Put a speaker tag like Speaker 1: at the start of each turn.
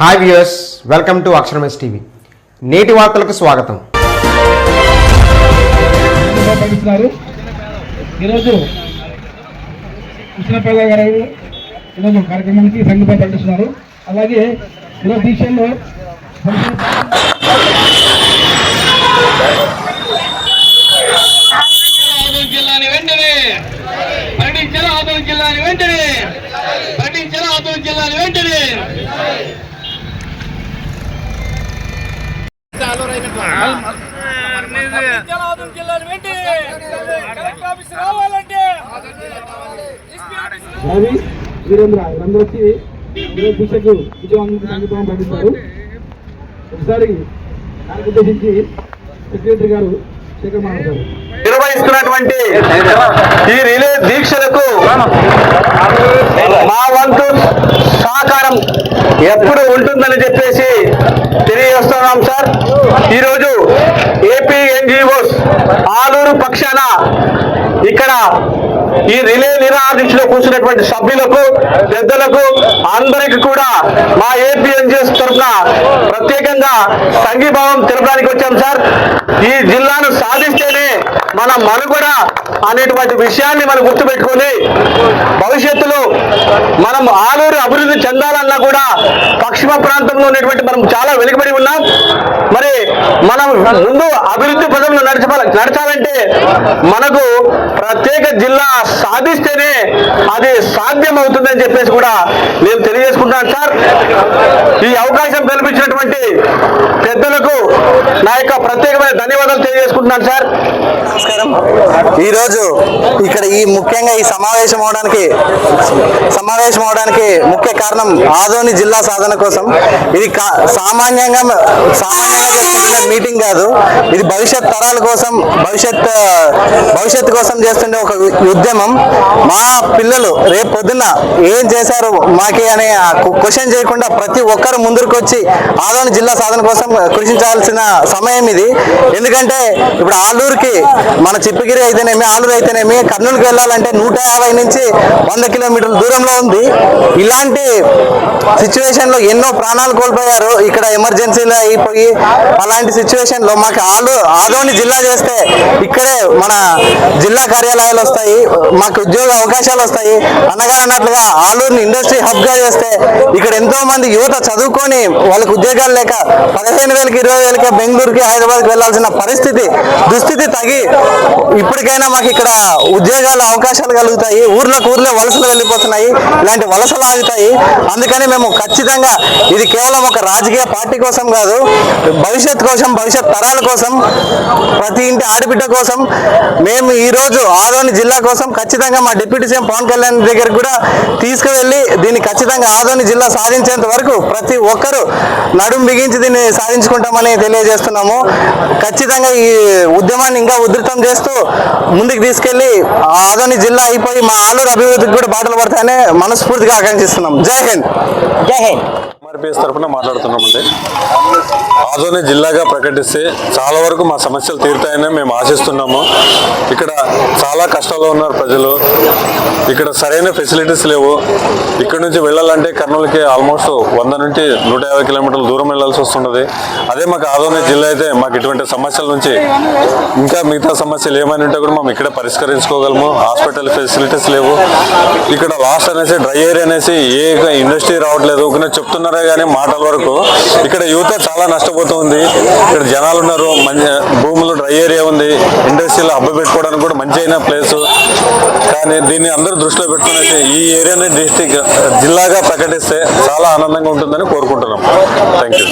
Speaker 1: Hi viewers welcome to అక్షరమేస్ TV నేటి వార్తలకు స్వాగతం.
Speaker 2: పండిస్తున్నారు ఈరోజు కృష్ణపేద గారు ఈరోజు కార్యక్రమానికి సంఘీభావం ప్రకటిస్తున్నారు అలాగే ఈరోజు దీక్షల్లో
Speaker 3: జిల్లాని వెంటనే ప్రకటించిన ఆదోని జిల్లాని వెంటనే ప్రకటించిన ఆదోని జిల్లాని వెంటనే ప్రకటించిన ఆదోని జిల్లాని వెంటనే కలెక్టర్ ఆఫీస్ రావాలంటే
Speaker 2: రవి వీరేంద్ర వీరందరూ వచ్చి దీక్షకు విజయవంతం ఒకసారి దానికి ఉద్దేశించి సెక్రటరీ గారు శేఖర్ మాట్లాడతారు
Speaker 4: నిర్వహిస్తున్నటువంటి ఈ రిలే దీక్షలకు మా వంతు ఎప్పుడు ఉంటుందని చెప్పేసి తెలియజేస్తున్నాం సార్. ఈరోజు ఏపీ ఎన్జిఓస్ ఆలూరు పక్షాన ఇక్కడ ఈ రిలే నిరాదీక్షలో కూర్చున్నటువంటి సభ్యులకు పెద్దలకు అందరికి కూడా మా ఏపీ ఎన్జిఎస్ తరఫున ప్రత్యేకంగా సంఘీభావం తెలపడానికి వచ్చాం సార్. ఈ జిల్లాను సాధిస్తేనే మన మనుగడ అనేటువంటి విషయాన్ని మనం గుర్తుపెట్టుకుని భవిష్యత్తులో మనం ఆలూరు అభివృద్ధి చెందాలన్నా కూడా పశ్చిమ ప్రాంతంలో ఉన్నటువంటి మనం చాలా వెనుకబడి ఉన్నాం. మరి మనం ముందు అభివృద్ధి పదంలో నడచాల నడచాలంటే మనకు ప్రత్యేక జిల్లా సాధిస్తేనే అది సాధ్యం అవుతుందని చెప్పేసి కూడా నేను తెలియజేసుకుంటున్నాను సార్. ఈ అవకాశం కల్పించినటువంటి పెద్ద నా యొక్క ప్రత్యేకమైన ధన్యవాదాలు తెలియజేసుకుంటున్నాను సార్.
Speaker 5: నమస్కారం. ఈరోజు ఇక్కడ ఈ ముఖ్యంగా ఈ సమావేశం అవడానికి సమావేశం అవడానికి ముఖ్య కారణం ఆదోని జిల్లా సాధన కోసం. ఇది కా- సామాన్యంగా సామాన్యంగా మీటింగ్ కాదు. ఇది భవిష్యత్ తరాల కోసం భవిష్యత్ భవిష్యత్తు కోసం చేస్తుండే ఒక ఉద్యమం. మా పిల్లలు రేపు పొద్దున్న ఏం చేశారు మాకి అనే క్వశ్చన్ చేయకుండా ప్రతి ఒక్కరు ముందుకు వచ్చి ఆదోని జిల్లా సాధన కోసం కృషించాల్సిన సమయం ఇది. ఎందుకంటే ఇప్పుడు ఆలూరుకి మన చిప్పగిరి అయితేనేమి ఆలూరు అయితేనేమి కర్నూలుకి వెళ్ళాలంటే నూట యాభై నుంచి వంద కిలోమీటర్ల దూరంలో ఉంది. ఇలాంటి సిచ్యువేషన్లో ఎన్నో ప్రాణాలు కోల్పోయారు. ఇక్కడ ఎమర్జెన్సీలో అయిపోయి అలాంటి సిచ్యువేషన్లో మాకు ఆలు ఆదోని జిల్లా చేస్తే ఇక్కడే మన జిల్లా కార్యాలయాలు వస్తాయి. మాకు ఉద్యోగ అవకాశాలు వస్తాయి. అన్నగారు అన్నట్లుగా ఆలూరుని ఇండస్ట్రీ హబ్గా చేస్తే ఇక్కడ ఎంతో మంది యువత చదువుకొని వాళ్ళకి ఉద్యోగాలు లేక పదిహేను వేలకి ఇరవై వేలకి బెంగళూరుకి హైదరాబాద్కి వెళ్ళాల్సిన పరిస్థితి దుస్థితి తగి ఇప్పటికైనా మాకు ఇక్కడ ఉద్యోగాల అవకాశాలు కలుగుతాయి ఊర్లకు ఊర్లే వలసలు వెళ్ళిపోతున్నాయి ఇలాంటి వలసలు ఆగుతాయి. అందుకని మేము ఖచ్చితంగా ఇది కేవలం ఒక రాజకీయ పార్టీ కోసం కాదు భవిష్యత్ కోసం భవిష్యత్ తరాల కోసం ప్రతి ఇంటి ఆడబిడ్డ కోసం మేము ఈ రోజు ఆదోని జిల్లా కోసం ఖచ్చితంగా మా డిప్యూటీ సీఎం పవన్ కళ్యాణ్ దగ్గర కూడా తీసుకువెళ్ళి దీన్ని ఖచ్చితంగా ఆదోని జిల్లా సాధించేంత వరకు ప్రతి ఒక్కరూ నడుం బిగించి దీన్ని సాధించుకుంటామని తెలియజేస్తున్నాము ఖచ్చితంగా ఈ ఉద్యమాన్ని ఇంకా ఉధృతం చేస్తూ ముందుకు తీసుకెళ్ళి ఆదోని జిల్లా అయిపోయి మా ఆలూరు అభివృద్ధికి కూడా బాటలు పడతాయని మనస్ఫూర్తిగా ఆకాంక్షిస్తున్నాం. జై హింద్. జై హింద్.
Speaker 4: ఎంఆర్పిఎస్ తరఫున మాట్లాడుతున్నామండి. ఆదోని జిల్లాగా ప్రకటిస్తే చాలా వరకు మా సమస్యలు తీరుతాయని మేము ఆశిస్తున్నాము. ఇక్కడ చాలా కష్టాల్లో ఉన్నారు ప్రజలు. ఇక్కడ సరైన ఫెసిలిటీస్ లేవు. ఇక్కడ నుంచి వెళ్ళాలంటే కర్నూలుకి ఆల్మోస్ట్ వంద నుంచి నూట యాభై కిలోమీటర్ల దూరం వెళ్ళాల్సి వస్తున్నది అదే మాకు ఆదోని జిల్లా అయితే మాకు ఇటువంటి సమస్యల నుంచి ఇంకా మిగతా సమస్యలు ఏమైనా ఉంటే కూడా మేము ఇక్కడే పరిష్కరించుకోగలము. హాస్పిటల్ ఫెసిలిటీస్ లేవు. ఇక్కడ లాస్ట్ అనేసి డ్రై ఏరియా అనేసి ఏ ఇండస్ట్రీ రావట్లేదు. ఊరికనే చెప్తున్నారే కానీ మాటల వరకు ఇక్కడ యువత చాలా నష్టపోతుంది. ఇక్కడ జనాలు ఉన్నారు మంచి భూములు డ్రై ఏరియా ఉంది ఇండస్ట్రీలో హబ్బ పెట్టుకోవడానికి కూడా మంచి అయిన ప్లేస్. కానీ దీన్ని అందరూ దృష్టిలో పెట్టుకునేసి ఈ ఏరియాని డిస్టిక్ జిల్లాగా ప్రకటిస్తే చాలా ఆనందంగా ఉంటుందని కోరుకుంటున్నాం. Thank you